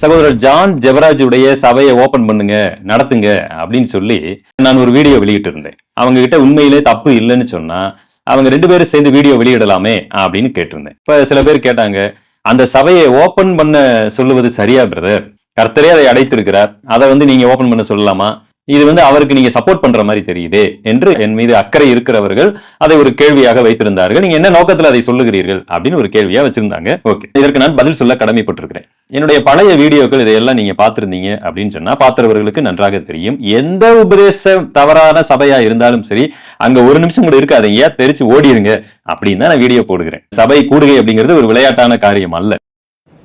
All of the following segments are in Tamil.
சகோதரர் ஜான் ஜெபராஜ் உடைய சபையை ஓபன் பண்ணுங்க நடத்துங்க அப்படின்னு சொல்லி நான் ஒரு வீடியோ வெளியிட்டு இருந்தேன் அவங்க கிட்ட உண்மையிலே தப்பு இல்லைன்னு சொன்னா அவங்க ரெண்டு பேரும் சேர்ந்து வீடியோ வெளியிடலாமே அப்படின்னு கேட்டிருந்தேன். இப்ப சில பேர் கேட்டாங்க அந்த சபையை ஓபன் பண்ண சொல்லுவது சரியா பிரதர்? கர்த்தரே அதை அடைத்திருக்கிறார். அதை வந்து நீங்க ஓபன் பண்ண சொல்லலாமா? இது வந்து அவருக்கு நீங்க சப்போர்ட் பண்ற மாதிரி தெரியுதே என்று என் மீது அக்கறை இருக்கிறவர்கள் அதை ஒரு கேள்வியாக வைத்திருந்தார்கள். நீங்க என்ன நோக்கத்துல அதை சொல்லுகிறீர்கள் அப்படின்னு ஒரு கேள்வியா வச்சிருந்தாங்க. ஓகே இதற்கு நான் பதில் சொல்ல கடமைப்பட்டிருக்கிறேன். என்னுடைய பழைய வீடியோக்கள் இதையெல்லாம் நீங்க பார்த்துருந்தீங்க அப்படின்னு சொன்னா பார்த்தவர்களுக்கு நன்றாக தெரியும். எந்த உபதேச தவறான சபையா இருந்தாலும் சரி அங்க ஒரு நிமிஷம் கூட இருக்காதீங்க தெரிச்சு ஓடிருங்க அப்படின்னு தான் நான் வீடியோ போடுகிறேன். சபை கூடுகை அப்படிங்கிறது ஒரு விளையாட்டான காரியம் அல்ல.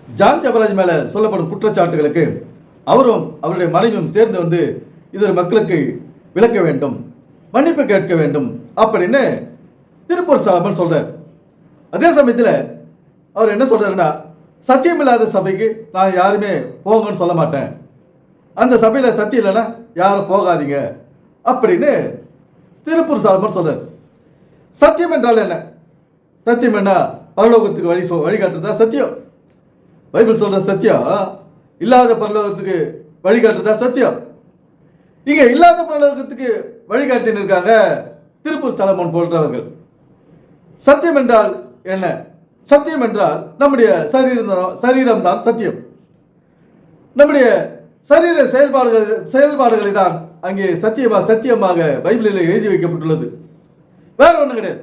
ஜான் ஜபராஜ் மேல சொல்லப்படும் குற்றச்சாட்டுகளுக்கு அவரும் அவருடைய மனைவியும் சேர்ந்து வந்து இது மக்களுக்கு விளக்க வேண்டும் மன்னிப்பு கேட்க வேண்டும் அப்படின்னு திருப்பூர் சாலமன் சொல்றார். அதே சமயத்தில் அவர் என்ன சொல்றாருன்னா சத்தியம் இல்லாத சபைக்கு நான் யாருமே போங்கன்னு சொல்ல மாட்டேன். அந்த சபையில் சத்தியம் இல்லைன்னா யாரும் போகாதீங்க அப்படின்னு திருப்பூர் சாலமன் சொல்றார். சத்தியம் என்றால் என்ன? சத்தியம் என்ன? பரலோகத்துக்கு வழி சொ வழிகாட்டுறதா சத்தியம்? பைபிள் சொல்ற சத்தியம் இல்லாத பரலோகத்துக்கு வழிகாட்டுறதா சத்தியம்? இங்க இல்லாத பரலோகத்துக்கு வழிகாட்டின்னு இருக்காங்க திருப்பூர் ஸ்தலமன் போன்றவர்கள். சத்தியம் என்றால் என்ன? சத்தியம் என்றால் நம்முடைய சரீரம் சரீரம் தான் சத்தியம். நம்முடைய சரீர செயல்பாடுகள் செயல்பாடுகளை தான் அங்கே சத்தியமாக சத்தியமாக பைபிளில் எழுதி வைக்கப்பட்டுள்ளது. வேற ஒன்றும் கிடையாது.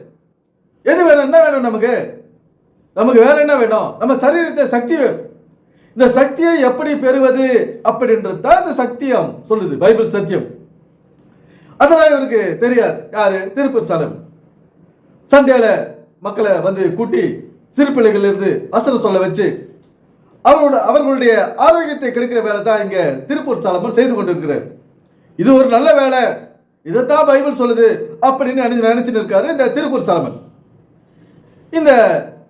எது வேணும் என்ன வேணும் நமக்கு? நமக்கு வேற என்ன வேணும்? நம்ம சரீரத்தை சக்தி வேணும். இந்த சக்தியை எப்படி பெறுவது அப்படின்றது தான் இந்த சத்தியம் சொல்லுது பைபிள் சத்தியம். அதெல்லாம் இவருக்கு தெரியாது. யாரு? திருப்பூர் சாலம் சண்டையில மக்களை வந்து கூட்டி சிறு பிள்ளைகள் இருந்து வசனம் சொல்ல வச்சு அவரோட அவர்களுடைய ஆரோக்கியத்தை கெடுக்கிற வேலை தான் இங்க திருப்பூர் சாலமன் செய்து கொண்டிருக்கிறார். இது ஒரு நல்ல வேலை. இதைத்தான் பைபிள் சொல்லுது அப்படின்னு நினைச்சு நினைச்சுட்டு இருக்காரு இந்த திருப்பூர் சாலமன் இந்த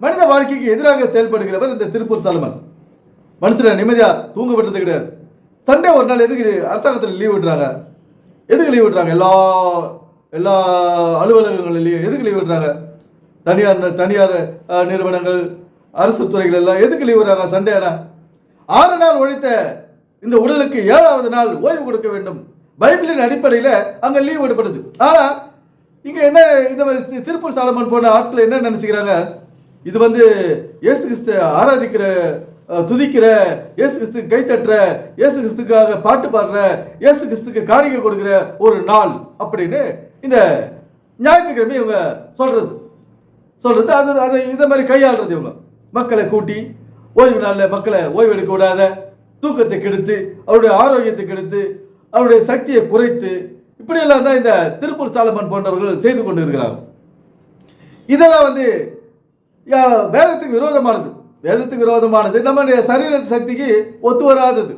மனித வாழ்க்கைக்கு எதிராக செயல்படுகிறவர் இந்த திருப்பூர் சாலமன் மனுஷனை நிம்மதியாக தூங்க விடுறது கிடையாது. சண்டே ஒரு நாள் எதுக்கு அரசாங்கத்தில் லீவ் விடுறாங்க எதுக்கு லீவ் விடுறாங்க எல்லா எல்லா அலுவலகங்களிலையும் எதுக்கு லீவ் விடுறாங்க தனியார் தனியார் நிறுவனங்கள் அரசு துறைகள் எல்லாம் எதுக்கு லீவ் விடுறாங்க சண்டே ஆனால் ஆறு நாள் ஒழித்த இந்த உடலுக்கு ஏழாவது நாள் ஓய்வு கொடுக்க வேண்டும். பைபிளின் அடிப்படையில் அங்கே லீவ் விடப்படுது. ஆனால் இங்கே என்ன இந்த மாதிரி திருப்பூர் சாலமன் போன ஆட்கள் என்ன நினச்சிக்கிறாங்க? இது வந்து இயேசு கிறிஸ்து ஆராதிக்கிற துதிக்கிற இயேசு கிறிஸ்து கை தட்டுற இயேசு கிறிஸ்துக்காக பாட்டு பாடுற இயேசு கிறிஸ்துக்கு காணிக்கை கொடுக்குற ஒரு நாள் அப்படின்னு இந்த ஞாயிற்றுக்கிழமை இவங்க சொல்றது. சொல்றது அது அதை இதை மாதிரி கையாளுறது இவங்க. மக்களை கூட்டி ஓய்வு நாளில் மக்களை ஓய்வு எடுக்க விடாத தூக்கத்தை கெடுத்து அவருடைய ஆரோக்கியத்தை கெடுத்து அவருடைய சக்தியை குறைத்து இப்படியெல்லாம் தான் இந்த திருப்பூர் சாலமன் போன்றவர்கள் செய்து கொண்டு இருக்கிறாங்க. இதெல்லாம் வந்து யா- வேதத்துக்கு விரோதமானது. வேதத்துக்கு விரோதமானது. நம்முடைய சரீர சக்திக்கு ஒத்து வராதது.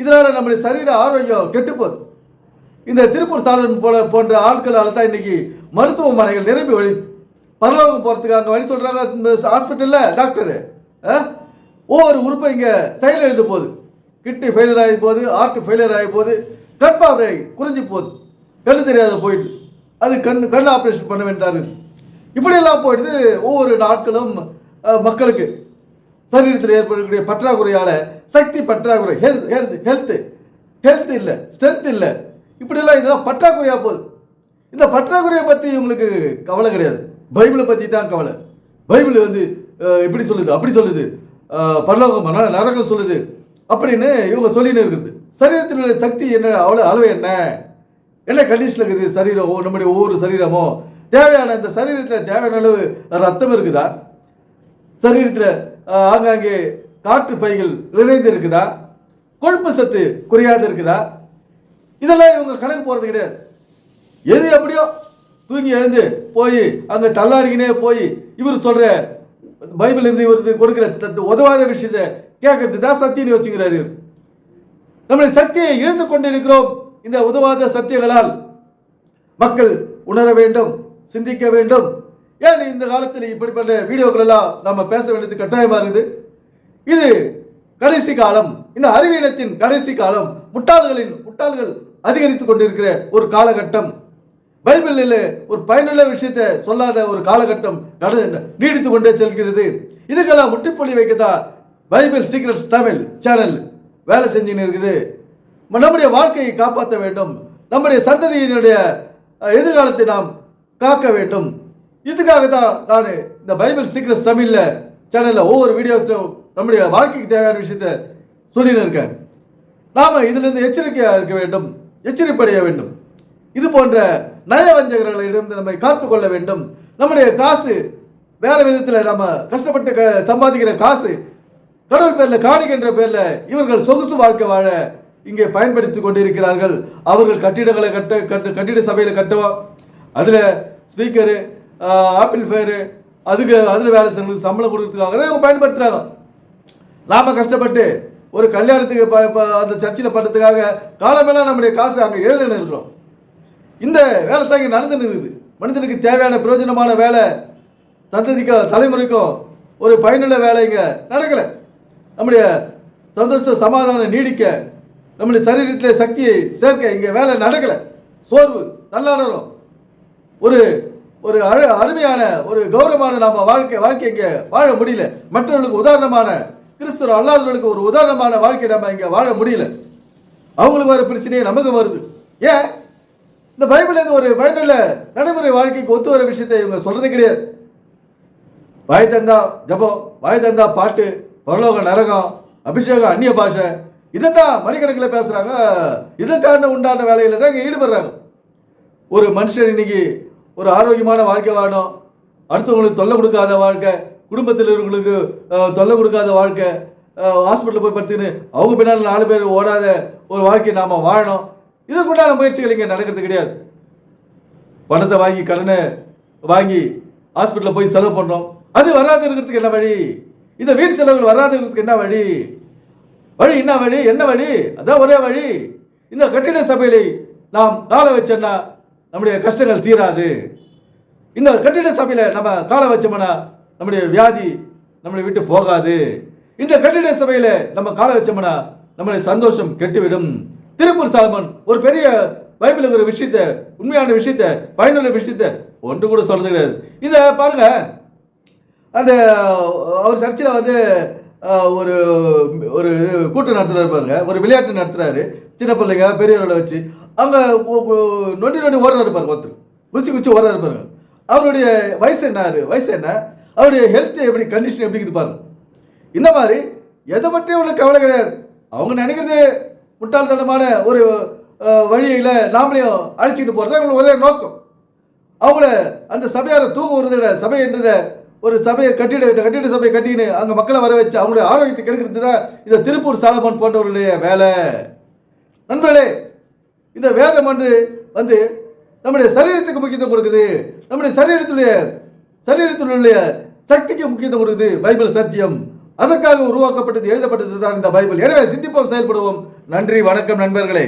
இதனால் நம்முடைய சரீர ஆரோக்கியம் கெட்டுப்போகுது. இந்த திருப்பூர் சாலன் போல போன்ற ஆட்களால் தான் இன்னைக்கு மருத்துவமனைகள் நிரம்பி வழி பரலோகம் போகிறதுக்கு அங்கே வழி சொல்கிறாங்க இந்த ஹாஸ்பிட்டலில் டாக்டரு ஒவ்வொரு உறுப்பும் இங்கே செயல் எழுத போகுது. கிட்னி ஃபெயிலியர் ஆகி போகுது ஹார்ட் ஃபெயிலியர் ஆகி போகுது. கண் பார்வை குறைஞ்சி போகுது. கண்ணு தெரியாத போயிடுது. அது கண் கண் ஆப்ரேஷன் பண்ண வேண்டியதாக இருக்குது இப்படியெல்லாம் போயிடுது ஒவ்வொரு நாட்களும் மக்களுக்கு. சரீரத்தில் ஏற்படக்கூடிய பற்றாக்குறையால் சக்தி பற்றாக்குறை ஹெல்த் ஹெல்த் ஹெல்த்து ஹெல்த் இல்லை ஸ்ட்ரென்த் இல்லை. இப்படியெல்லாம் இதெல்லாம் பற்றாக்குறையாக போகுது. இந்த பற்றாக்குறையை பற்றி இவங்களுக்கு கவலை கிடையாது. பைபிளை பற்றி தான் கவலை. பைபிள் வந்து எப்படி இப்படி சொல்லுது? அப்படி சொல்லுது. அஹ், பரலோகம் நரகம் சொல்லுது. அப்படின்னு இவங்க சொல்லின்னு இருக்குது. சரீரத்தினுடைய சக்தி என்ன அவ்வளோ அளவு என்ன? என்ன கண்டிஷனில் இருக்குது? சரீரம் நம்முடைய ஒவ்வொரு சரீரமும் தேவையான இந்த சரீரத்தில் தேவையான அளவு ரத்தம் இருக்குதா? சரீரத்தில் ஆங்காங்கே காற்று பைகள் நிறைந்து இருக்குதா கொழுப்பு சத்து குறையாது இருக்குதா இதெல்லாம் இவங்க கணக்கு போகிறது கிடையாது. எது எப்படியோ தூங்கி எழுந்து போய் அங்கே தள்ளாடிக்கினே போய் இவர் சொல்கிற பைபிள் இருந்து இவருக்கு கொடுக்குற த- உதவாத விஷயத்தை கேட்கறது தான் சத்தியம் வச்சுக்கிறாரு நம்முடைய சக்தியை இழந்து கொண்டிருக்கிறோம். இந்த உதவாத சத்தியங்களால் மக்கள் உணர வேண்டும் சிந்திக்க வேண்டும் ஏன் இந்த காலத்தில் இப்படிப்பட்ட வீடியோக்களெல்லாம் நம்ம பேச வேண்டியது கட்டாயமாக இருக்குது? இது கடைசி காலம் இந்த அறிவியலத்தின் கடைசி காலம் முட்டாள்களின் முட்டாள்கள் அதிகரித்து கொண்டிருக்கிற ஒரு காலகட்டம். பைபிளில் ஒரு பயனுள்ள விஷயத்தை சொல்லாத ஒரு காலகட்டம் நட நீடித்து கொண்டே செல்கிறது. இதுக்கெல்லாம் முற்றுப்புள்ளி வைக்கதா பைபிள் சீக்ரெட்ஸ் தமிழ் சேனல் வேலை செஞ்சுன்னு இருக்குது. நம்முடைய வாழ்க்கையை காப்பாற்ற வேண்டும். நம்முடைய சந்ததியினுடைய எதிர்காலத்தை நாம் காக்க வேண்டும். இதுக்காக தான் நான் இந்த பைபிள் சீக்கிரஸ் தமிழில் சேனலில் ஒவ்வொரு வீடியோஸ்லையும் நம்முடைய வாழ்க்கைக்கு தேவையான விஷயத்த சொல்லின்னு இருக்கேன். நாம் இதிலிருந்து எச்சரிக்கையாக இருக்க வேண்டும் எச்சரிப்படைய வேண்டும். இது போன்ற நயவஞ்சகர்களிடம் நம்மை காத்து கொள்ள வேண்டும். நம்முடைய காசு வேறு விதத்தில் நம்ம கஷ்டப்பட்டு க- சம்பாதிக்கிற காசு கடவுள் பேரில் காணிக்கின்ற பேரில் இவர்கள் சொகுசு வாழ்க்கை வாழ இங்கே பயன்படுத்தி கொண்டிருக்கிறார்கள். அவர்கள் கட்டிடங்களை கட்ட கட்டு கட்டிட சபையில் கட்டுவோம் அதில் ஸ்பீக்கரு ஆப்பிள் ஃபேரு அதுக்கு அதில் வேலை செய்யறதுக்கு சம்பளம் கொடுக்கறதுக்காக தான் அவங்க பயன்படுத்துகிறாங்க நாம் கஷ்டப்பட்டு ஒரு கல்யாணத்துக்கு அந்த சர்ச்சில் பண்ணுறதுக்காக காலமெல்லாம் நம்முடைய காசு அங்கே எழுதுன்னு இருக்கிறோம் இந்த வேலை தான் இங்கே நடந்துன்னு இருக்குது மனிதனுக்கு தேவையான பிரயோஜனமான வேலை சந்ததிக்கும் தலைமுறைக்கும் ஒரு பயனுள்ள வேலை இங்கே நடக்கலை. நம்முடைய சந்தோஷ சமாதானம் நீடிக்க நம்முடைய சரீரத்தில் சக்தியை சேர்க்க இங்கே வேலை நடக்கலை. சோர்வு தள்ளாடுறோம் ஒரு ஒரு அழ அருமையான ஒரு கௌரவமான நம்ம வாழ்க்கை வாழ்க்கை இங்கே வாழ முடியல. மற்றவர்களுக்கு உதாரணமான கிறிஸ்துவ அல்லாதவர்களுக்கு ஒரு உதாரணமான வாழ்க்கை நம்ம இங்கே வாழ முடியல. அவங்களுக்கு வர பிரச்சனையே நமக்கு வருது. ஏன்? இந்த பைபிள் ஒரு பயனுள்ள நடைமுறை வாழ்க்கைக்கு ஒத்து வர விஷயத்தை இவங்க சொல்றது கிடையாது. வாய் தந்தா ஜபம் வாய் தந்தா பாட்டு பரலோக நரகம் அபிஷேகம் அந்நிய பாஷை. இதை தான் மணிக்கணக்கில் பேசுகிறாங்க இதற்கான உண்டான வேலையில் தான் இங்கே ஈடுபடுறாங்க. ஒரு மனுஷன் இன்னைக்கு ஒரு ஆரோக்கியமான வாழ்க்கை வாழணும். அடுத்தவங்களுக்கு தொல்லை கொடுக்காத வாழ்க்கை குடும்பத்தில் இருக்கிறவங்களுக்கு தொல்லை கொடுக்காத வாழ்க்கை ஹாஸ்பிட்டலில் போய் படுத்துன்னு அவங்க பின்னால் நாலு பேர் ஓடாத ஒரு வாழ்க்கையை நாம் வாழணும். இதற்குண்டான முயற்சிகள் இங்கே நடக்கிறது கிடையாது. பணத்தை வாங்கி கடனை வாங்கி ஹாஸ்பிட்டலில் போய் செலவு பண்ணுறோம் அது வராது இருக்கிறதுக்கு என்ன வழி? இந்த வீடு செலவுகள் வராது இருக்கிறதுக்கு என்ன வழி? வழி என்ன வழி? என்ன வழி? அதான் ஒரே வழி. இந்த கட்டிட சபையிலே நாம் கால வச்சேன்னா நம்முடைய கஷ்டங்கள் தீராது. இந்த கட்டிட சபையில் நம்ம காலை வச்சோம்னா நம்முடைய வியாதி நம்மளை விட்டு போகாது. இந்த கட்டிட சபையில் நம்ம காலை வச்சோம்னா நம்முடைய சந்தோஷம் கெட்டுவிடும். திருப்பூர் சாலமன் ஒரு பெரிய பைபிள் ஒரு விஷயத்த உண்மையான விஷயத்த பயனுள்ள விஷயத்த ஒன்று கூட சொல்றது கிடையாது. இதை பாருங்க. அந்த அவர் சர்ச்சில் வந்து ஒரு ஒரு கூட்டம் நடத்துறாரு பாருங்க. ஒரு விளையாட்டு நடத்துறாரு. சின்ன பிள்ளைங்க பெரியவர்களை வச்சு. அவங்க நொண்டி நொண்டி ஓடுறாரு பாருங்க ஒருத்தர். குச்சி குச்சி ஓடுறாரு பாருங்க. அவருடைய வயசு என்ன வயசு என்ன? அவருடைய ஹெல்த் எப்படி கண்டிஷன் எப்படி இருக்குது பாருங்க. இந்த மாதிரி எதை பற்றியும் உள்ள கவலை கிடையாது. அவங்க நினைக்கிறது முட்டாள்தனமான ஒரு வழியில் நாமளையும் அழைச்சிக்கிட்டு போகிறது அவங்களுக்கு ஒரே நோக்கம். அவங்கள அந்த சபையாரை தூங்க வருதுல சபை என்றதை ஒரு சபையை கட்டிட கட்டிட சபையை கட்டின்னு அங்கே மக்களை வர வச்சு அவங்களுடைய ஆரோக்கியத்தை கெடுக்கிறது தான் இந்த திருப்பூர் சாலமன் போன்றவருடைய வேலை. நண்பர்களே இந்த வேதம் வந்து வந்து நம்முடைய சரீரத்துக்கு முக்கியத்துவம் கொடுக்குது. நம்முடைய சரீரத்துடைய சரீரத்தினுடைய சக்திக்கு முக்கியத்துவம் கொடுக்குது. பைபிள் சத்தியம். அதற்காக உருவாக்கப்பட்டது எழுதப்பட்டது தான் இந்த பைபிள். எனவே சிந்திப்போம் செயல்படுவோம். நன்றி வணக்கம் நண்பர்களே.